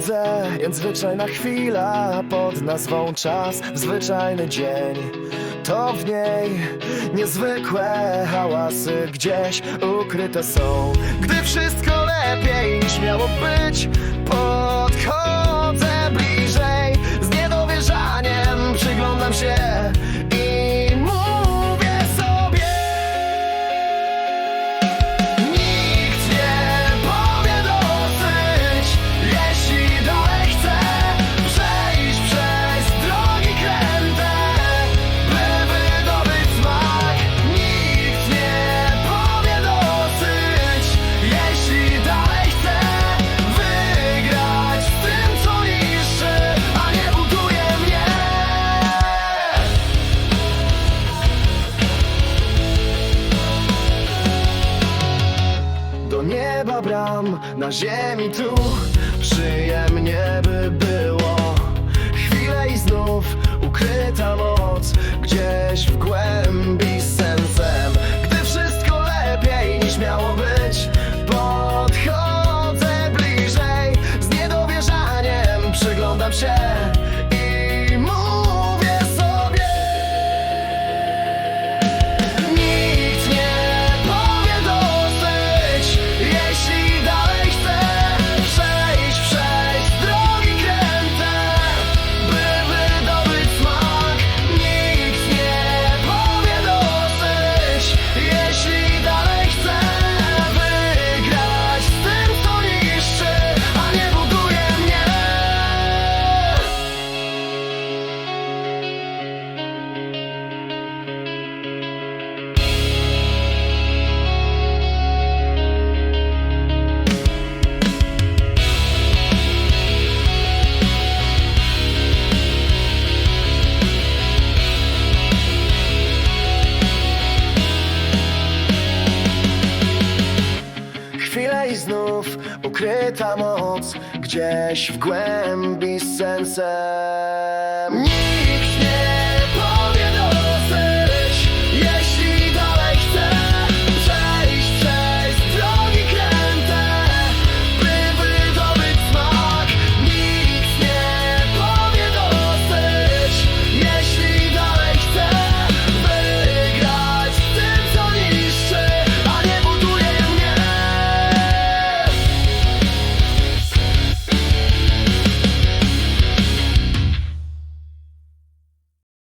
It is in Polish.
drodze, więc zwyczajna chwila pod nazwą czas zwyczajny dzień. To w niej niezwykłe hałasy gdzieś ukryte są, gdy wszystko lepiej niż miało być. nieba bram, na ziemi tu przyjemnie być. ukryta moc gdzieś w głębi sensem. Nie!